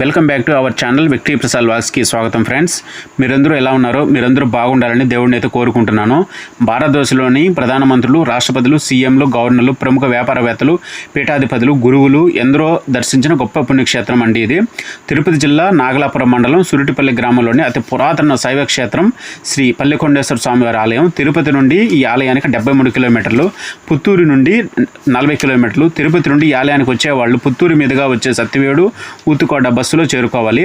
Welcome back to our channel Victory Prasad వాక్స్కి స్వాగతం friends. మీరందరూ ఎలా ఉన్నారో మీరందరూ బాగుండాలని దేవుడిని అయితే కోరుకుంటున్నాను. భారతదేశంలోని ప్రధానమంత్రులు రాష్ట్రపతులు సీఎంలు గవర్నర్లు ప్రముఖ వ్యాపారవేత్తలు పీఠాధిపతులు గురువులు ఎందరో దర్శించిన గొప్ప పుణ్యక్షేత్రం అండి ఇది. తిరుపతి జిల్లా నాగలాపురం మండలం సురిటిపల్లి గ్రామంలోని అతి పురాతన శైవ క్షేత్రం శ్రీ పల్లికొండేశ్వర స్వామివారి ఆలయం. తిరుపతి నుండి ఈ ఆలయానికి డెబ్బై మూడు కిలోమీటర్లు. పుత్తూరు నుండి నలభై కిలోమీటర్లు. తిరుపతి నుండి ఈ ఆలయానికి వచ్చేవాళ్ళు పుత్తూరు మీదుగా వచ్చే సత్యవేడు ఊతుకోట బస్సులో చేరుకోవాలి.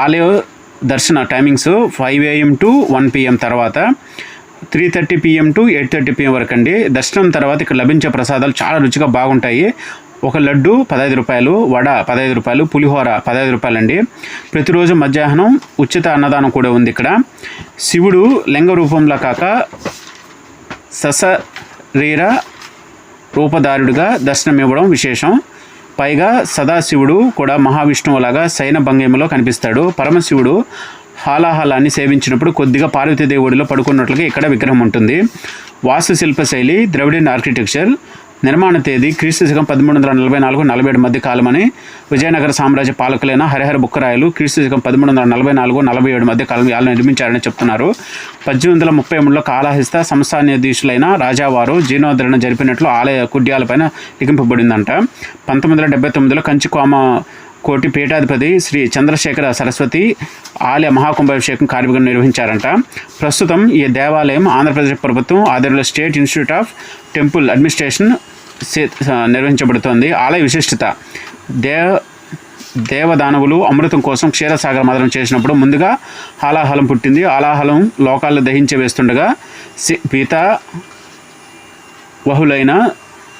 ఆలయ దర్శన timings five AM to one PM తర్వాత three thirty PM to eight thirty PM వరకు అండి. దర్శనం తర్వాత ఇక్కడ లభించే ప్రసాదాలు చాలా రుచిగా బాగుంటాయి. ఒక లడ్డు పదహైదు రూపాయలు వడ పదహైదు రూపాయలు పులిహోర పదహైదు రూపాయలండి ప్రతిరోజు మధ్యాహ్నం ఉచిత అన్నదానం కూడా ఉంది ఇక్కడ. శివుడు లింగ రూపంలో కాక సశరీర రూపధారుడిగా దర్శనం ఇవ్వడం విశేషం. పైగా సదాశివుడు కూడా మహావిష్ణువులాగా శయన భంగిమలో కనిపిస్తాడు. పరమశివుడు హాలాహలాన్ని సేవించినప్పుడు కొద్దిగా పార్వతీదేవుడిలో పడుకున్నట్లుగా ఇక్కడ విగ్రహం ఉంటుంది. వాస్తుశిల్ప శైలి ద్రవిడియన్ ఆర్కిటెక్చర్ నిర్మాణ తేదీ క్రీస్తు శకం పదమూడు వందల నలభై నాలుగు నలభై ఏడు మధ్య కాలమని విజయనగర సామ్రాజ్య పాలకులైన హరిహర బుక్కరాయలు క్రీస్తు శకం పదమూడు వందల నలభై నాలుగు నలభై ఏడు మధ్య కాలం వాళ్ళు నిర్మించారని చెప్తున్నారు. పద్దెనిమిది వందల ముప్పై మూడులో కాళహస్త సంస్థానాధీశులైన రాజావారు జీర్ణోద్ధరణ జరిపినట్లు ఆలయ కుడ్యాలపైన లిఖింపబడిందంట. పంతొమ్మిది వందల డెబ్బై తొమ్మిదిలో కంచికోమ కోటి పీఠాధిపతి శ్రీ చంద్రశేఖర సరస్వతి ఆలయ మహాకుంభాభిషేకం కార్యక్రమం నిర్వహించారంట. ప్రస్తుతం ఈ దేవాలయం ఆంధ్రప్రదేశ్ ప్రభుత్వం ఆధ్వర్యంలో state institute of temple administration నిర్వహించబడుతోంది. ఆలయ విశిష్టత. దేవ దేవదానవులు అమృతం కోసం క్షీరసాగర మదనం చేసినప్పుడు ముందుగా హాలాహలం పుట్టింది. హాలాహలం లోకాల్లో దహించి వేస్తుండగా సి- పీత వహులైన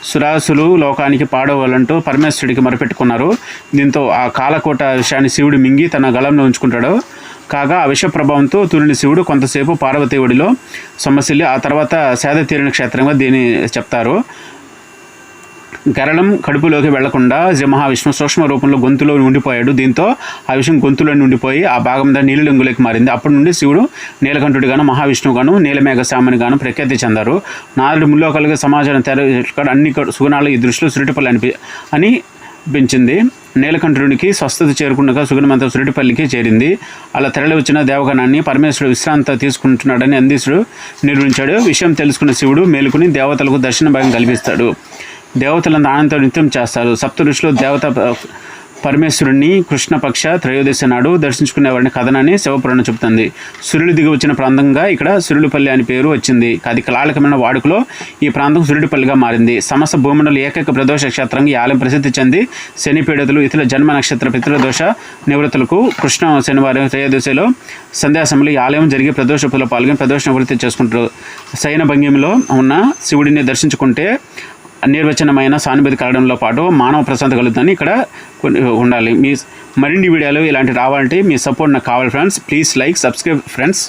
సురాసులు లోకానికి పాడవాలంటూ పరమేశ్వరుడికి మొరపెట్టుకున్నారు. దీంతో ఆ కాలకోట విషయాన్ని శివుడు మింగి తన గలంలో ఉంచుకుంటాడు. కాగా ఆ విష ప్రభావంతో తూరిని శివుడు కొంతసేపు పార్వతీవుడిలో సొమ్మసిల్లి ఆ తర్వాత సేద తీరిన క్షేత్రంగా దీన్ని చెప్తారు. గరళం కడుపులోకి వెళ్ళకుండా శ్రీ మహావిష్ణు సూక్ష్మ రూపంలో గొంతులో ఉండిపోయాడు. దీంతో ఆ విషయం గొంతులో ఉండిపోయి ఆ భాగం దా నీలిలింగులోకి మారింది. అప్పటి నుండి శివుడు నీలకంఠుడిగాను మహావిష్ణువుగాను నీలమేఘ గాను ప్రఖ్యాతి చెందారు. నాలుగు ముల్లోకాలుగా సమాచారం తెర అన్ని సుగుణాలు ఈ దృష్టిలో సురిటిపల్లి అనిపి అని పెంచింది. నీలకంఠుడికి స్వస్థత చేరుకుండగా సుగుణమంత సురిటిపల్లికి చేరింది. అలా తరలి వచ్చిన దేవగణాన్ని పరమేశ్వరుడు విశ్రాంత తీసుకుంటున్నాడని అందీశుడు నిర్వహించాడు. విషయం తెలుసుకున్న శివుడు మేలుకుని దేవతలకు దర్శన భాగం కల్పిస్తాడు. దేవతలను ఆనందంతో నృత్యం చేస్తారు. సప్త ఋషులు దేవత పరమేశ్వరుణ్ణి కృష్ణపక్ష త్రయోదశి నాడు దర్శించుకునేవారిని కథనని శివపురాణం చెబుతుంది. సూర్యుడు దిగి వచ్చిన ప్రాంతంగా ఇక్కడ సురుడిపల్లి అని పేరు వచ్చింది. అది కళాళకమైన వాడుకలో ఈ ప్రాంతం సురుడిపల్లిగా మారింది. సమస్త భూమండల ఏకైక ప్రదోష క్షేత్రంగా ఈ ఆలయం ప్రసిద్ధి చెంది శని పీడితులు ఇతర జన్మ నక్షత్ర పితృదోష నివృత్తులకు కృష్ణ శనివారం త్రయోదశిలో సంధ్యా ఈ ఆలయం జరిగే ప్రదోష పాల్గొని ప్రదోష నివృత్తి చేసుకుంటారు. శయన భంగిమలో ఉన్న శివుడిని దర్శించుకుంటే నిర్వచనమైన సానుభూతి కలగడంలో పాటు మానవ ప్రశాంతత కలుగుతుందని ఇక్కడ కొన్ని ఉండాలి. మీ మరిన్ని వీడియోలు ఇలాంటి రావాలంటే మీ సపోర్ట్ నాకు కావాలి friends please like subscribe friends